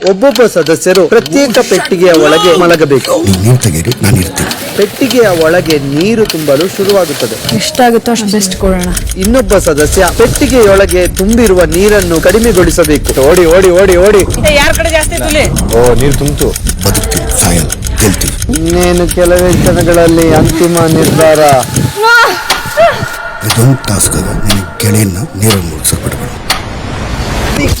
ಒಬ್ಬೊಬ್ಬ ಸದಸ್ಯರು ಪ್ರತ್ಯೇಕ ಪೆಟ್ಟಿಗೆಯ ಒಳಗೆ ಮಲಗಬೇಕು. ನೀವು ನೀರು ತೆಗೀರಿ ನಾನು ಇರ್ತೀನಿ. ಪೆಟ್ಟಿಗೆಯ ಒಳಗೆ ನೀರು ತುಂಬಲು ಶುರುವಾಗುತ್ತದೆ. ಎಷ್ಟಾಗುತ್ತೋ ಅಷ್ಟು ಬೆಸ್ಟ್ ಕೊಡೋಣ. ಇನ್ನೊಬ್ಬ ಸದಸ್ಯ ಪೆಟ್ಟಿಗೆಯೊಳಗೆ ತುಂಬಿರುವ ನೀರನ್ನು ಕಡಿಮೆಗೊಳಿಸಬೇಕು. ಓಡಿ ಓಡಿ ಓಡಿ ಓಡಿ. ಯಾರ ಕಡೆ ಜಾಸ್ತಿ ತುಲಿ ಓ ನೀರು ತುಂಬಿತು. ಬದುಕ್ತೀವಿ ಸಾಯಲ್ಲ ಗೆಲ್ತೀವಿ ಇನ್ನೇನು ಕೆಲವೇ ಕ್ಷಣಗಳಲ್ಲಿ ಅಂತಿಮ ನಿರ್ಧಾರ? ಇದೊಂದು ಟಾಸ್ಕ್ ಅದು ನಿನ್ನ ಗೆಳೆಯನ್ನ ನೀರಲ್ಲಿ ಮುಗಿಸಕ್ ಬಿಡಬೇಡ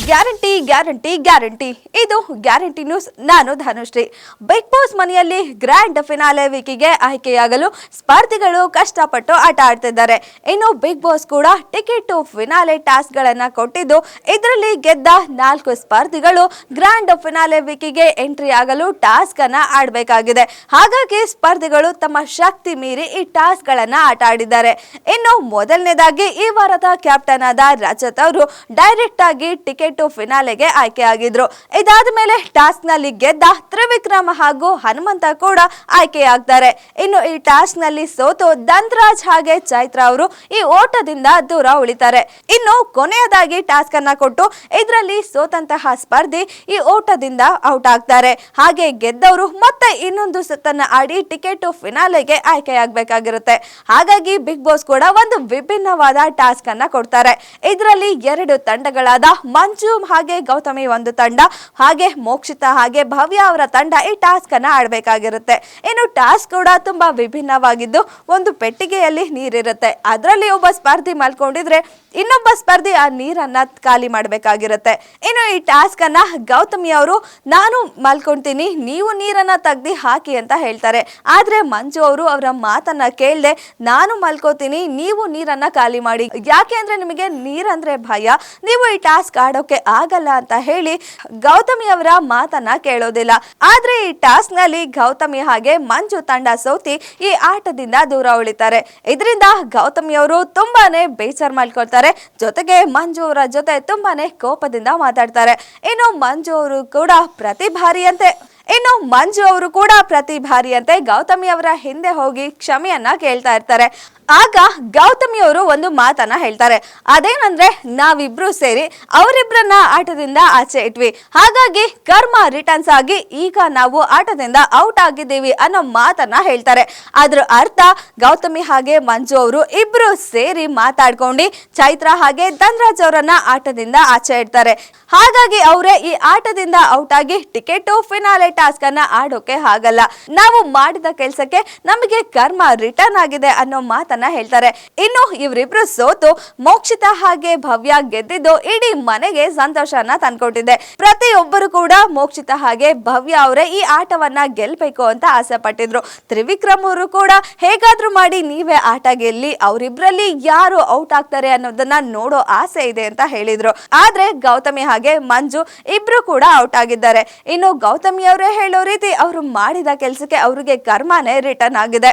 ಗ್ಯಾರಂಟಿ ಗ್ಯಾರಂಟಿ ಗ್ಯಾರಂಟಿ. ಇದು ಗ್ಯಾರಂಟಿ ನ್ಯೂಸ್, ನಾನು ಧನುಶ್ರೀ ಬಿಗ್ ಬಾಸ್ ಮನೆಯಲ್ಲಿ ಗ್ರ್ಯಾಂಡ್ ಫಿನಾಲೆ ವೀಕಿಗೆ ಆಯ್ಕೆಯಾಗಲು ಸ್ಪರ್ಧಿಗಳು ಕಷ್ಟಪಟ್ಟು ಆಟ ಆಡ್ತಿದ್ದಾರೆ. ಇನ್ನು ಬಿಗ್ ಬಾಸ್ ಕೂಡ ಟಿಕೆಟ್ ಟು ಫಿನಾಲೆ ಟಾಸ್ಕ್ ಗಳನ್ನ ಕೊಟ್ಟಿದ್ದು, ಇದರಲ್ಲಿ ಗೆದ್ದ ನಾಲ್ಕು ಸ್ಪರ್ಧಿಗಳು ಗ್ರ್ಯಾಂಡ್ ಫಿನಾಲೆ ವೀಕಿಗೆ ಎಂಟ್ರಿ ಆಗಲು ಟಾಸ್ಕ್ ಅನ್ನ ಆಡಬೇಕಾಗಿದೆ. ಹಾಗಾಗಿ ಸ್ಪರ್ಧಿಗಳು ತಮ್ಮ ಶಕ್ತಿ ಮೀರಿ ಈ ಟಾಸ್ಕ್ ಗಳನ್ನ ಆಟ ಆಡಿದ್ದಾರೆ. ಇನ್ನು ಮೊದಲನೇದಾಗಿ ಈ ವಾರದ ಕ್ಯಾಪ್ಟನ್ ಆದ ರಜತ್ ಅವರು ಡೈರೆಕ್ಟ್ ಆಗಿ ಟಿಕೆಟ್ ಟು ಫಿನಾಲೆಗೆ ಆಯ್ಕೆಯಾಗಿದ್ರು. ಇದಾದ ಮೇಲೆ ಟಾಸ್ಕ್ನಲ್ಲಿ ಗೆದ್ದ ತ್ರಿವಿಕ್ರಮ ಹಾಗೂ ಹನುಮಂತ ಕೂಡ ಆಯ್ಕೆಯಾಗ್ತಾರೆ. ಇನ್ನು ಈ ಟಾಸ್ಕ್ನಲ್ಲಿ ಸೋತು ದಂತರಾಜ್ ಹಾಗೆ ಚೈತ್ರ ಅವರು ಈ ಓಟದಿಂದ ದೂರ ಉಳಿತಾರೆ. ಇನ್ನು ಕೊನೆಯದಾಗಿ ಟಾಸ್ಕ್ ಅನ್ನ ಕೊಟ್ಟು ಇದರಲ್ಲಿ ಸೋತಂತಹ ಸ್ಪರ್ಧಿ ಈ ಓಟದಿಂದ ಔಟ್ ಆಗ್ತಾರೆ. ಹಾಗೆ ಗೆದ್ದವರು ಮತ್ತೆ ಇನ್ನೊಂದು ಸುತ್ತನ್ನ ಆಡಿ ಟಿಕೆಟ್ ಫಿನಾಲೆಗೆ ಆಯ್ಕೆಯಾಗಬೇಕಾಗಿರುತ್ತೆ. ಹಾಗಾಗಿ ಬಿಗ್ ಬಾಸ್ ಕೂಡ ಒಂದು ವಿಭಿನ್ನವಾದ ಟಾಸ್ಕ್ ಅನ್ನ ಕೊಡ್ತಾರೆ. ಇದರಲ್ಲಿ ಎರಡು ತಂಡಗಳಾದ ಮಂಜು ಹಾಗೆ ಗೌತಮಿ ಒಂದು ತಂಡ, ಹಾಗೆ ಮೋಕ್ಷಿತಾ, ಹಾಗೆ ಭವ್ಯ ಅವರ ತಂಡ ಈ ಟಾಸ್ಕ್ ಅನ್ನ ಆಡ್ಬೇಕಾಗಿರುತ್ತೆ. ಇನ್ನು ಟಾಸ್ಕ್ ಕೂಡ ತುಂಬಾ ವಿಭಿನ್ನವಾಗಿದ್ದು, ಒಂದು ಪೆಟ್ಟಿಗೆಯಲ್ಲಿ ನೀರಿರುತ್ತೆ. ಅದರಲ್ಲಿ ಒಬ್ಬ ಸ್ಪರ್ಧಿ ಮಲ್ಕೊಂಡಿದ್ರೆ, ಇನ್ನೊಬ್ಬ ಸ್ಪರ್ಧಿ ಆ ನೀರನ್ನ ಖಾಲಿ ಮಾಡಬೇಕಾಗಿರುತ್ತೆ. ಇನ್ನು ಈ ಟಾಸ್ಕ್ ಅನ್ನ ಗೌತಮಿ ಅವರು, ನಾನು ಮಲ್ಕೊಂತೀನಿ, ನೀವು ನೀರನ್ನ ತೆಗ್ದಿ ಹಾಕಿ ಅಂತ ಹೇಳ್ತಾರೆ. ಆದ್ರೆ ಮಂಜು ಅವರು ಅವರ ಮಾತನ್ನ ಕೇಳದೆ, ನಾನು ಮಲ್ಕೋತೀನಿ, ನೀವು ನೀರನ್ನ ಖಾಲಿ ಮಾಡಿ. ಯಾಕೆ ಅಂದ್ರೆ ನಿಮಗೆ ನೀರಂದ್ರೆ ಭಯ. ನೀವು ಈ ಟಾಸ್ಕ್ ಆಡೋಕೆ ಆಗಲ್ಲ ಅಂತ ಹೇಳಿ ಗೌತಮಿ ಅವರ ಮಾತನ್ನ ಕೇಳೋದಿಲ್ಲ. ಆದ್ರೆ ಈ ಟಾಸ್ಕ್ನಲ್ಲಿ ಗೌತಮಿ ಹಾಗೆ ಮಂಜು ತಂಡ ಸೋತಿ ಈ ಆಟದಿಂದ ದೂರ ಉಳಿತಾರೆ. ಇದರಿಂದ ಗೌತಮಿ ಅವರು ತುಂಬಾನೇ ಬೇಜಾರ್ ಮಾಡ್ಕೊಳ್ತಾರೆ. ಜೊತೆಗೆ ಮಂಜು ಅವರ ಜೊತೆ ತುಂಬಾನೇ ಕೋಪದಿಂದ ಮಾತಾಡ್ತಾರೆ. ಇನ್ನು ಮಂಜು ಅವರು ಕೂಡ ಪ್ರತಿ ಬಾರಿಯಂತೆ ಇನ್ನು ಮಂಜು ಅವರು ಕೂಡ ಪ್ರತಿ ಬಾರಿಯಂತೆ ಗೌತಮಿ ಅವರ ಹಿಂದೆ ಹೋಗಿ ಕ್ಷಮೆಯನ್ನ ಕೇಳ್ತಾ ಇರ್ತಾರೆ. ಆಗ ಗೌತಮಿ ಅವರು ಒಂದು ಮಾತನ್ನ ಹೇಳ್ತಾರೆ. ಅದೇನಂದ್ರೆ, ನಾವಿಬ್ರು ಸೇರಿ ಅವರಿಬ್ರನ್ನ ಆಟದಿಂದ ಆಚೆ ಇಟ್ವಿ. ಹಾಗಾಗಿ ಕರ್ಮ ರಿಟರ್ನ್ಸ್ ಆಗಿ ಈಗ ನಾವು ಆಟದಿಂದ ಔಟ್ ಆಗಿದ್ದೀವಿ ಅನ್ನೋ ಮಾತನ್ನ ಹೇಳ್ತಾರೆ. ಅದ್ರ ಅರ್ಥ, ಗೌತಮಿ ಹಾಗೆ ಮಂಜು ಅವರು ಇಬ್ರು ಸೇರಿ ಮಾತಾಡ್ಕೊಂಡು ಚೈತ್ರ ಹಾಗೆ ಧನ್ರಾಜ್ ಅವರನ್ನ ಆಟದಿಂದ ಆಚೆ ಇಡ್ತಾರೆ. ಹಾಗಾಗಿ ಅವರೇ ಈ ಆಟದಿಂದ ಔಟ್ ಆಗಿ ಟಿಕೆಟ್ ಫಿನಾಲೆ ಟಾಸ್ಕ್ ಅನ್ನ ಆಡೋಕೆ ಆಗಲ್ಲ. ನಾವು ಮಾಡಿದ ಕೆಲಸಕ್ಕೆ ನಮಗೆ ಕರ್ಮ ರಿಟರ್ನ್ ಆಗಿದೆ ಅನ್ನೋ ಮಾತನ್ನ ಹೇಳ್ತಾರೆ. ಇನ್ನು ಇವರಿಬ್ರು ಸೋತು ಮೋಕ್ಷಿತ ಹಾಗೆ ಭವ್ಯ ಗೆದ್ದಿದ್ದು ಇಡೀ ಮನೆಗೆ ಸಂತೋಷನ ತಂದ್ಕೊಟ್ಟಿದೆ. ಪ್ರತಿಯೊಬ್ಬರು ಕೂಡ ಮೋಕ್ಷಿತ ಹಾಗೆ ಭವ್ಯ ಅವರೇ ಈ ಆಟವನ್ನ ಗೆಲ್ಬೇಕು ಅಂತ ಆಸೆ ಪಟ್ಟಿದ್ರು ತ್ರಿವಿಕ್ರಮ್ ಅವರು ಕೂಡ ಹೇಗಾದ್ರೂ ಮಾಡಿ ನೀವೇ ಆಟ ಗೆಲ್ಲಿ ಅವರಿಬ್ರಲ್ಲಿ ಯಾರು ಔಟ್ ಆಗ್ತಾರೆ ಅನ್ನೋದನ್ನ ನೋಡೋ ಆಸೆ ಇದೆ ಅಂತ ಹೇಳಿದ್ರು. ಆದ್ರೆ ಗೌತಮಿ ಹಾಗೆ ಮಂಜು ಇಬ್ರು ಕೂಡ ಔಟ್ ಆಗಿದ್ದಾರೆ. ಇನ್ನು ಗೌತಮಿ ಅವರೇ ಹೇಳೋ ರೀತಿ ಅವರು ಮಾಡಿದ ಕೆಲಸಕ್ಕೆ ಅವರಿಗೆ ಕರ್ಮನೇ ರಿಟರ್ನ್ ಆಗಿದೆ.